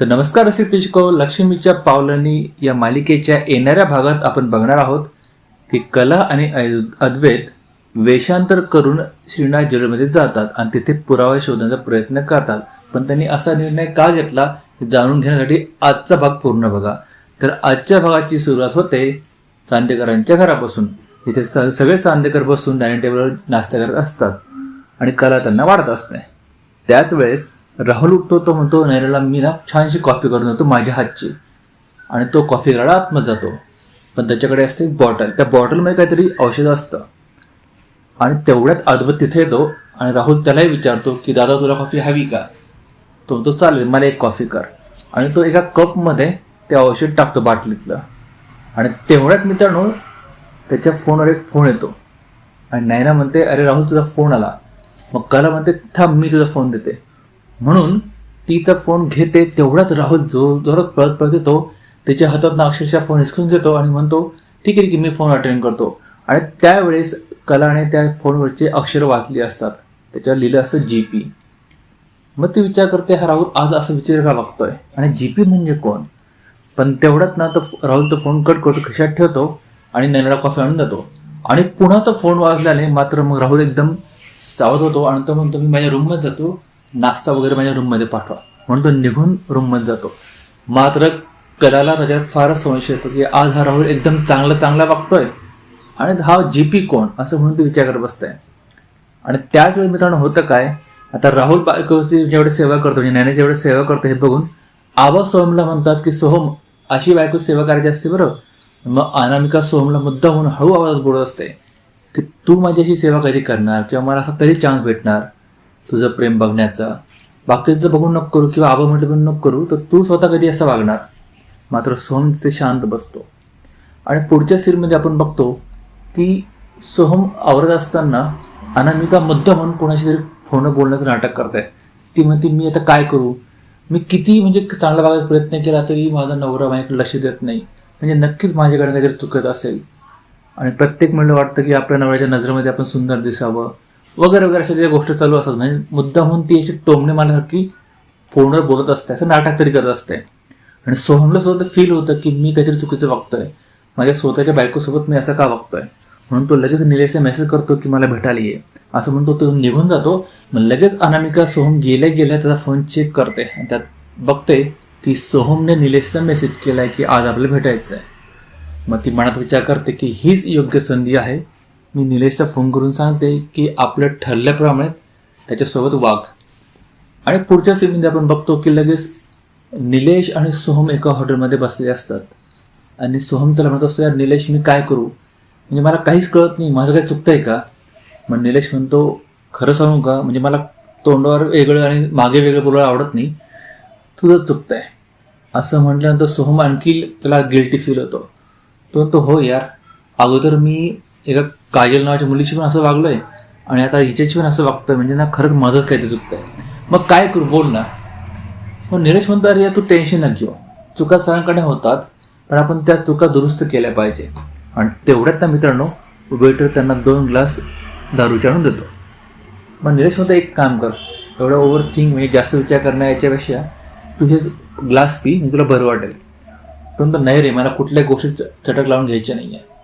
तर नमस्कार रसिक प्रेक्षको लक्ष्मीच्या पावलांनी या मालिकेच्या येणाऱ्या भागात आपण बघणार आहोत की कला आणि अद्वैत वेषांतर करून श्रीनाथ ज्वेलरीमध्ये जातात आणि तिथे पुरावा शोधण्याचा प्रयत्न करतात. पण त्यांनी असा निर्णय का घेतला हे जाणून घेण्यासाठी आजचा भाग पूर्ण बघा. तर आजच्या भागाची सुरुवात होते चांदेकरांच्या घरापासून. इथे स- सगळे चांदेकर बसून डायनिंग टेबलवर नाश्ता करत असतात आणि कला त्यांना वाढत असते. त्याच वेळेस राहुल उठतो तो म्हणतो नैराला मी ना छानशी कॉफी करून देतो माझ्या हातची. आणि तो कॉफी करायला आतमध्ये जातो. पण त्याच्याकडे असते एक बॉटल त्या बॉटलमध्ये काहीतरी औषध असतं. आणि तेवढ्यात अद्भुत तिथे येतो आणि राहुल त्यालाही विचारतो की दादा तुला कॉफी हवी का? तो म्हणतो चालेल मला एक कॉफी कर. आणि तो एका कपमध्ये ते औषध टाकतो बाटलीतलं. आणि तेवढ्यात मित्रांनो त्याच्या फोनवर एक फोन येतो. आणि नैना म्हणते अरे राहुल तुझा फोन आला. मग कला म्हणते थांब मी तुझा फोन देते. म्हणून ती तर फोन घेते तेवढ्यात राहुल जो जोरात पळत पळत येतो त्याच्या हातात अक्षरशः फोन हिसकून घेतो आणि म्हणतो ठीक आहे की मी फोन अटेंड करतो. आणि त्यावेळेस कलाने त्या फोनवरचे अक्षर वाचली असतात. त्याच्यावर लिहिलं असतं जी पी मग ती विचार करते हा राहुल आज असं विचार का बघतोय आणि जी पी म्हणजे कोण? पण तेवढ्यात ना तर राहुल तो फोन कट करतो खिशात ठेवतो आणि नैनाला कॉफी आणून जातो आणि पुन्हा तो फोन वाजल्याने मात्र मग राहुल एकदम सावध होतो आणि तो म्हणतो मी माझ्या रूममध्ये जातो. नाश्ता वगैरे माझ्या रूममध्ये पाठवा. म्हणून तो निघून रूममध्ये जातो. मात्र कलाला त्याच्यात फारच संशय येतो की आज हा राहुल एकदम चांगला चांगला वागतोय. आणि हा जी पी कोण? असं म्हणून ते विचार करत बसतंय. आणि त्याच वेळी मित्रांनो होतं काय? आता राहुल बायकोची जेवढे सेवा करतो म्हणजे नॅने जेवढे सेवा करतो हे बघून आबा सोहमला म्हणतात की सोहम अशी बायको सेवा करायची असते बरं. मग अनामिका सोहमला मुद्दा होऊन हळू आवाज बोलत असते की तू माझ्याशी सेवा कधी करणार? किंवा मला असा कधी चान्स भेटणार? तुझं प्रेम बघण्याचा. बाकीचं बघून नको करू किंवा आबा म्हटलं पण नको करू तर तू स्वतः कधी असं वागणार? मात्र सोहम तिथे शांत बसतो. आणि पुढच्या सीनमध्ये आपण बघतो की सोहम आवरत असताना अनामिका मुद्दा म्हणून कोणाशी तरी फोन बोलण्याचं नाटक करत आहे ती म्हणते मी आता काय करू? मी किती म्हणजे चांगला बघायचा प्रयत्न केला तरी माझा नवरा माझ्याकडे लक्ष देत नाही. म्हणजे नक्कीच माझ्याकडे काहीतरी चुकत असेल. आणि प्रत्येक म्हणलं वाटतं की आपल्या नवऱ्याच्या नजरेमध्ये आपण सुंदर दिसावं. वगैरे वगैरे अशा ज्या गोष्टी चालू असतात म्हणजे मुद्दाहून ती अशी टोमणे मारण्यासारखी फोनवर बोलत असते असं नाटक तरी करत असते. आणि सोहमला सुद्धा फील होतं की मी काहीतरी चुकीचं बघतोय. माझ्या स्वतःच्या बायकोसोबत मी असं का बघतोय? म्हणून तो लगेच निलेशला मेसेज करतो की मला भेटायला ये असं म्हणतो तो निघून जातो. मग लगेच अनामिका सोहम गेल्या गेल्या त्याचा फोन चेक करते. आणि त्यात बघते की सोहमने निलेशला मेसेज केला आहे की आज आपल्याला भेटायचं आहे मग ती मनात विचार करते की हीच योग्य संधी आहे. मी निलेशला फोन करून सांगते की आपलं ठरल्याप्रमाणे त्याच्यासोबत वाघ. आणि पुढच्या सीनमध्ये आपण बघतो की लगेच निलेश आणि सोहम एका हॉटेलमध्ये बसलेले असतात. आणि सोहम त्याला म्हणत असतो यार निलेश मी काय करू? म्हणजे मला काहीच कळत नाही माझं काही चुकतंय का? मग निलेश म्हणतो खरं सांगू का? म्हणजे मला तोंडावर वेगळं आणि मागे वेगळं बोलायला आवडत नाही. तुझं चुकतंय. असं म्हटल्यानंतर सोहम आणखी त्याला गिल्टी फील होतो. तो तो हो यार अगोदर मी एका काजल नावाच्या मुलीशी पण असं वागलोय आणि आता हिच्याशी पण असं वागतं म्हणजे ना खरंच माझंच काहीतरी चुकतंय. मग काय करू? बोल ना. मग निलेश म्हणतो अरे तू टेन्शन न घेऊ. चुका सरांकडे होतात पण आपण त्या चुका दुरुस्त केल्या पाहिजे. आणि तेवढ्यात त्या मित्रांनो वेटर त्यांना दोन ग्लास दारूच्या आणून देतो. मग निलेश म्हणतो एक काम कर. एवढं ओव्हर थिंक म्हणजे जास्त विचार करण्याच्यापेक्षा तू हे ग्लास पी म्हणजे तुला बरं वाटेल. पण नाही रे मला कुठल्याही गोष्टी चटक लावून घ्यायच्या नाही आहे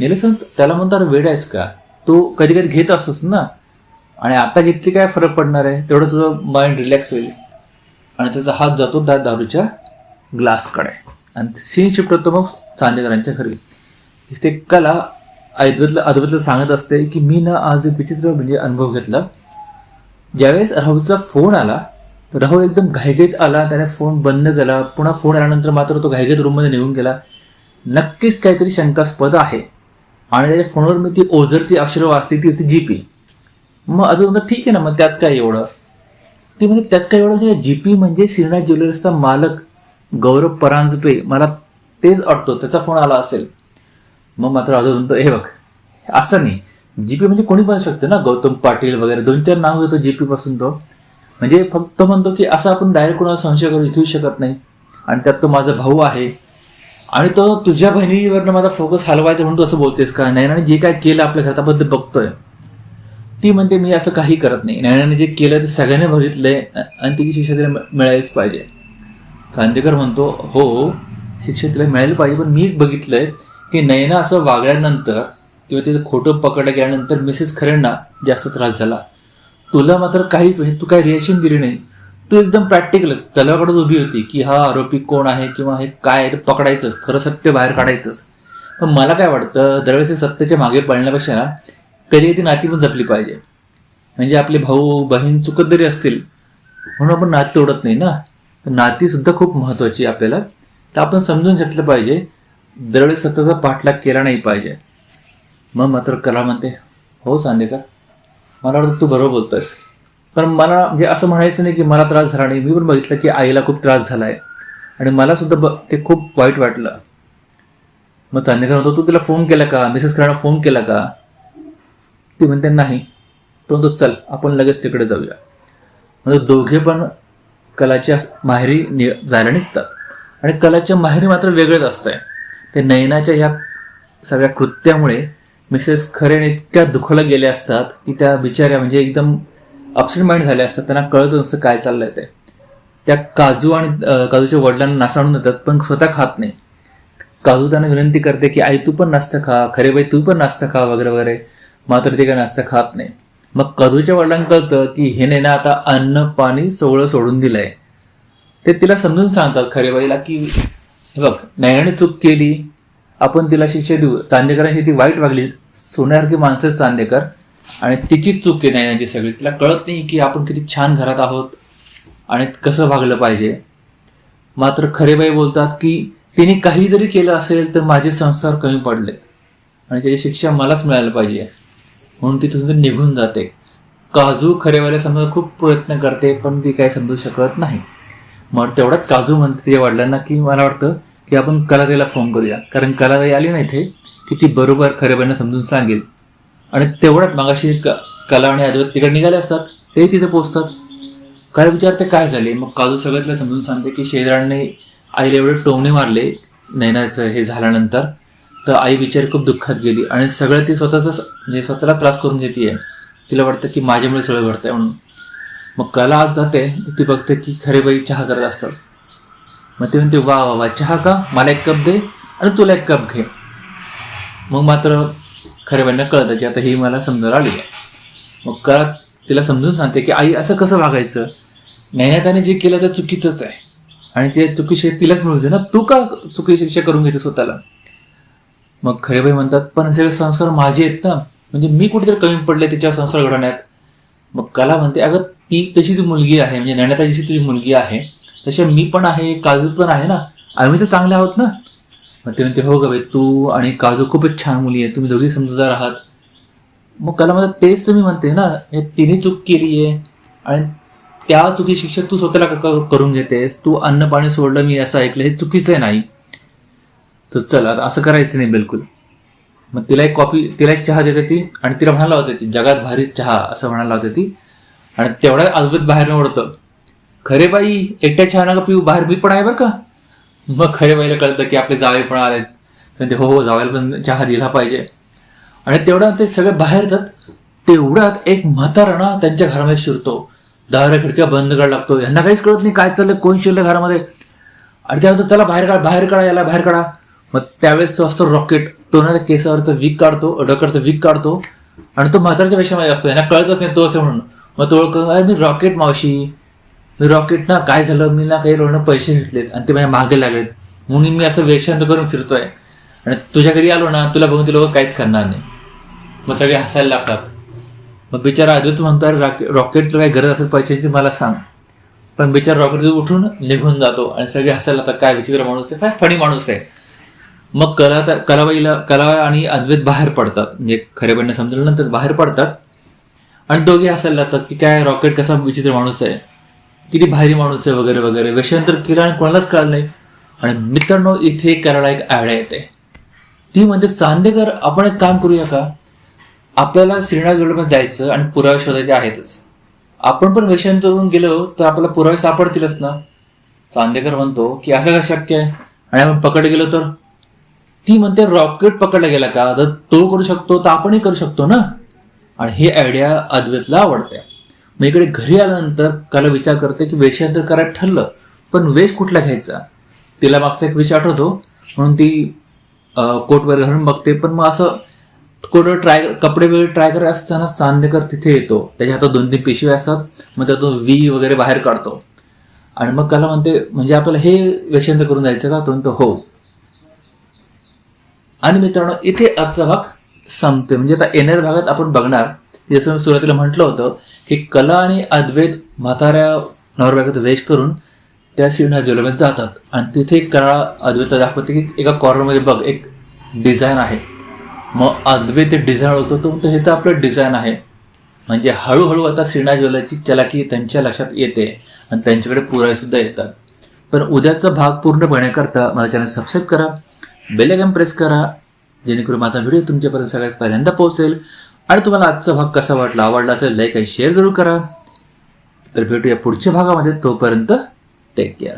निलेश त्याला म्हणतो अरे वेळ आहेस का? तू कधी कधी घेत असतोस ना? आणि आता घेतली काय फरक पडणार आहे? तेवढं तुझं माइंड रिलॅक्स होईल. आणि त्याचा हात जातो त्या दारूच्या ग्लासकडे. आणि सीन शिफ्ट होतो मग चांदेकरांच्या घरी. ते कला अद्वैतला अद्वैतला सांगत असते की मी ना आज एक विचित्र म्हणजे अनुभव घेतला. ज्यावेळेस राहुलचा फोन आला तर राहुल एकदम घाईघाईत आला त्याने फोन बंद केला. पुन्हा फोन आल्यानंतर मात्र तो घाईघाईत रूममध्ये निघून गेला. नक्कीच काहीतरी शंकास्पद आहे. आणि त्याच्या फोनवर मी ती ओझरती अक्षरं वाचली ती होती जीपी मग अजून म्हणतात ठीक आहे ना मग त्यात काय एवढं? ते म्हणजे त्यात काय एवढं? म्हणजे जी पी म्हणजे श्रीनाथ ज्वेलर्सचा मालक गौरव परांजपे. मला तेच वाटतो त्याचा फोन आला असेल. मग मात्र अजून म्हणतो हे बघ असं नाही. जी पी म्हणजे कोणी पण शकते ना गौतम पाटील वगैरे. दोन चार नाव घेतो जी पासून तो. म्हणजे फक्त म्हणतो की असं आपण डायरेक्ट कोणाला संशय करू घेऊ शकत नाही. आणि त्यात तो माझा भाऊ आहे. आणि तो तुझ्या बहिणीवरनं माझा फोकस हलवायचा म्हणून तू असं बोलतेस का? नयनाने जे काय केलं आपल्या घराबद्दल बघतोय. ती म्हणते मी असं काही करत नाही. नैनाने जे केलं ते सगळ्यांनी बघितलंय आणि तिची शिक्षा तिला मिळालीच पाहिजे. कांदेकर म्हणतो हो शिक्षा तिला मिळायला पाहिजे पण मी बघितलंय की नयना असं वागल्यानंतर किंवा तिथं खोटं पकडलं गेल्यानंतर मिसेस खरेंना जास्त त्रास झाला. तुला मात्र काहीच म्हणजे तू काही रिॲक्शन दिली नाही. तू एकदम प्रॅक्टिकल तलावाकडे उभी होती की हा आरोपी कोण आहे किंवा हे काय आहे ते पकडायचंच खरं सत्य बाहेर काढायचंच पण मला काय वाटतं दरवेळेस सत्याच्या मागे पळण्यापेक्षा ना कधी ती नाती पण जपली पाहिजे. म्हणजे आपले भाऊ बहीण चुकत जरी असतील म्हणून आपण नाती तोडत नाही ना. तर नातीसुद्धा खूप महत्वाची आहे आपल्याला. तर आपण समजून घेतलं पाहिजे दरवेळेस सत्याचा पाठलाग केला नाही पाहिजे. मग मात्र कला म्हणते हो सांदेकर. मला वाटतं तू बरोबर बोलतोयस. पण मला म्हणजे असं म्हणायचं नाही की मला त्रास झाला नाही. मी पण बघितलं की आईला खूप त्रास झाला आहे आणि मला सुद्धा ब ते खूप वाईट वाटलं. मग चांदेकर म्हणतो तू तिला फोन केला का? मिसेस करांना फोन केला का? ती म्हणते नाही. तो म्हणतो चल आपण लगेच तिकडे जाऊया. म्हणजे दोघे पण कलाच्या माहेरी नि जायला निघतात. आणि कलाच्या माहेरी मात्र वेगळंच असतंय. ते नयनाच्या ह्या सगळ्या कृत्यामुळे मिसेस खरेन इतक्या दुखला गेल्या असतात की त्या बिचाऱ्या म्हणजे एकदम अपसेट माइंड झाले असतात त्यांना कळत नसतं काय चाललंय ते. त्या काजू आणि काजूच्या वडिलांना नासाडून देतात पण स्वतः खात नाही. काजू त्यांना विनंती करते की आई तू पण नाश्ता खा खरे बाई तू पण नाश्ता खा वगैरे वगैरे. मात्र ते काय नाश्ता खात नाही. मग काजूच्या वडिलांना कळतं की हे नाही ना आता अन्न पाणी सोहळं सोडून दिलंय. ते तिला समजून सांगतात खरे बाईला की बघ नयनाने चूक केली आपण तिला शिक्षा देऊ चांदेकरांशी ती वाईट वागली सोन्यासारखी माणसंच चांदेकर आणि तिचीच चूक आहे नयनाची सगळी. तिला कळत नाही की आपण किती छान घरात आहोत आणि कसं वागलं पाहिजे. मात्र खरेबाई बोलतात की तिने काही जरी केलं असेल तर माझे संस्कार कमी पडले. आणि त्याची शिक्षा मलाच मिळायला पाहिजे. म्हणून ती तिथून निघून जाते. काजू खरेवायला समजा खूप प्रयत्न करते पण ती काही समजू शकत नाही. मग तेवढ्यात काजू म्हणते तिच्या वडिलांना की मला वाटतं की आपण कलाताईला फोन करूया. कारण कलाताई आली नाही इथे की ती बरोबर खरेबाईंना समजून सांगेल. आणि तेवढ्यात मागाशी क कला आणि आदिवत तिकडे निघाले असतात. ते तिथे पोचतात काय विचारते काय झाले? मग काजू सगळ्यातला समजून सांगते की शेजाऱ्यांनी आईला एवढे टोमणे मारले नैनाचं हे झाल्यानंतर. तर आई विचार खूप दुःखात गेली आणि सगळं ती स्वतःच म्हणजे स्वतःला त्रास करून घेते तिला वाटतं की माझ्यामुळे सगळं घडतंय म्हणून. मग कला आज जाते ती बघते की खरे बाई चहा करत असतात. मग ते म्हणते वा वा वा चहा का? मला एक कप दे आणि तुला एक कप घे. मग मात्र खरे कळतं की आता ही मला समजायला आली आहे. मग कळत तिला समजून सांगते की आई असं कसं वागायचं? नैनाताने जे केलं ते चुकीचंच आहे. आणि ते चुकीशी तिलाच मिळू दे ना. तू का चुकी शिक्षा करून घेते स्वतःला? मग खरेबाई म्हणतात पण सगळे संस्कार माझे आहेत ना. म्हणजे मी कुठेतरी कमी पडले त्याच्यावर संस्कार घडवण्यात. मग कला म्हणते अगं ती तशीच मुलगी आहे. म्हणजे नैनाता जशी तुझी मुलगी आहे. तशा मी पण आहे काजू पण आहे ना. आम्ही तर चांगले आहोत ना. मग ते म्हणते हो ग बाई तू आणि काजू खूपच छान मुली आहे तुम्ही दोघी समजूदार आहात. मग कला म्हणतात तेच तुम्ही म्हणते ना हे तिने चूक केली आहे आणि त्या चुकी शिक्षा तू स्वतःला करून घेतेस. तू अन्न पाणी सोडलं मी असं ऐकलं हे चुकीचं आहे नाही. तर चल आता असं करायचं नाही बिलकुल. मग तिला एक कॉफी तिला एक चहा देते ती आणि तिला म्हणायला होते ती जगात भारी चहा असं म्हणायला होते ती. आणि तेवढ्या अद्भुत बाहेर ओढतं. खरे बाई एकट्या चहा नका पिऊ बाहेर मी पण आहे बरं का. मग खरे बाईला कळतं की आपले जावे पण आले पण ते हो हो जावेला पण चहा दिला पाहिजे. आणि तेवढं ते सगळे बाहेर येतात तेवढ्यात एक म्हातारा ना त्यांच्या घरामध्ये शिरतो. दारा खिडक्या बंद करायला लागतो. यांना काहीच कळत नाही काय चाललं कोण शिरलं घरामध्ये. आणि त्यानंतर त्याला बाहेर काढ बाहेर काढा याला बाहेर काढा. मग त्यावेळेस तो असतो रॉकेट. तो ना त्या केसावरचं वीक काढतो डोक्यावरचं वीक काढतो. आणि तो म्हाताऱ्याच्या वेशामध्ये असतो. यांना कळतच नाही तो असं म्हणून. मग तो ओळख अरे मी रॉकेट मावशी. रॉकेट ना काय झालं? मी ना काही रोडनं पैसे घेतलेत आणि ते माझ्या मागे लागलेत. म्हणून मी असं वेशांत करून फिरतोय. आणि तुझ्या घरी आलो ना तुला बघून ते लोक काहीच करणार नाही. मग सगळे हसायला लागतात. मग बिचारा अद्वैत म्हणतो अरे रॉकेट रॉकेटला काही गरज असेल पैशाची मला सांग. पण बिचारा रॉकेट उठून निघून जातो आणि सगळे हसायला लागतात काय विचित्र माणूस आहे काय फणी माणूस आहे. मग कला कलाबाईला कला आणि अद्वैत बाहेर पडतात. म्हणजे खरेबाईंना समजल्यानंतर बाहेर पडतात. आणि दोघे हसायला लागतात की काय रॉकेट कसा विचित्र माणूस आहे. किती भारी माणूस आहे वगैरे वगैरे. वेषांतर केलं आणि कोणालाच कळलं नाही. आणि मित्रांनो इथे करायला एक आयडिया येते. ती म्हणजे चांदेकर आपण एक काम करूया का? आपल्याला श्रीनाथ जोडमध्ये जायचं आणि पुरावे शोधायचे आहेतच. आपण पण वेषांतरून गेलो तर आपल्याला पुरावे सापडतीलच ना? चांदेकर म्हणतो की असं का शक्य आहे? आणि आपण पकड गेलो तर? ती म्हणते रॉकेट पकडला गेला का? तर तो करू शकतो तर आपणही करू शकतो ना? आणि ही आयडिया अद्वैतला आवडते. मग इकडे घरी आल्यानंतर काला विचार करते की वेषांतर करायला ठरलं पण वेश कुठला घ्यायचा? तिला मागचा एक विषय आठवतो म्हणून ती कोट वगैरे घालून बघते पण मग असं कोटवर ट्राय कपडे वगैरे ट्राय करत असताना चांदेकर तिथे येतो. त्याच्या हातात दोन तीन पिशव्या असतात मग त्यातून वी वगैरे बाहेर काढतो. आणि मग काला म्हणते म्हणजे आपल्याला हे वेशांतर करून जायचं का? तो म्हणतो हो. आणि मित्रांनो इथे आजचा भाग संपते म्हणजे आता येणाऱ्या भागात आपण बघणार जसं मी सुरुवातीला म्हटलं होतं की कला आणि अद्वैत म्हाताऱ्या नवरबायकात वेश करून त्या सिडना ज्वेलरमध्ये जातात. आणि तिथे एक कला अद्वैतला दाखवते की एका कॉर्नरमध्ये बघ एक डिझाईन आहे. मग अद्वैत डिझाईन होतो तो म्हणतो हे तर आपलं डिझाईन आहे. म्हणजे हळूहळू आता श्रीना ज्वेलरची चलाकी त्यांच्या लक्षात येते आणि त्यांच्याकडे पुरायसुद्धा येतात. पण उद्याचा भाग पूर्ण बघण्याकरता माझा चॅनल सबस्क्राईब करा बेल आयकॉन प्रेस करा जेणेकरून माझा व्हिडिओ तुमच्यापर्यंत सगळ्यात पहिल्यांदा पोहोचेल. आणि तुम्हाला आजचा भाग कसा वाटला आवडला असेल लाईक आणि शेअर जरूर करा. तर भेटूया पुढच्या भागामध्ये तोपर्यंत टेक केअर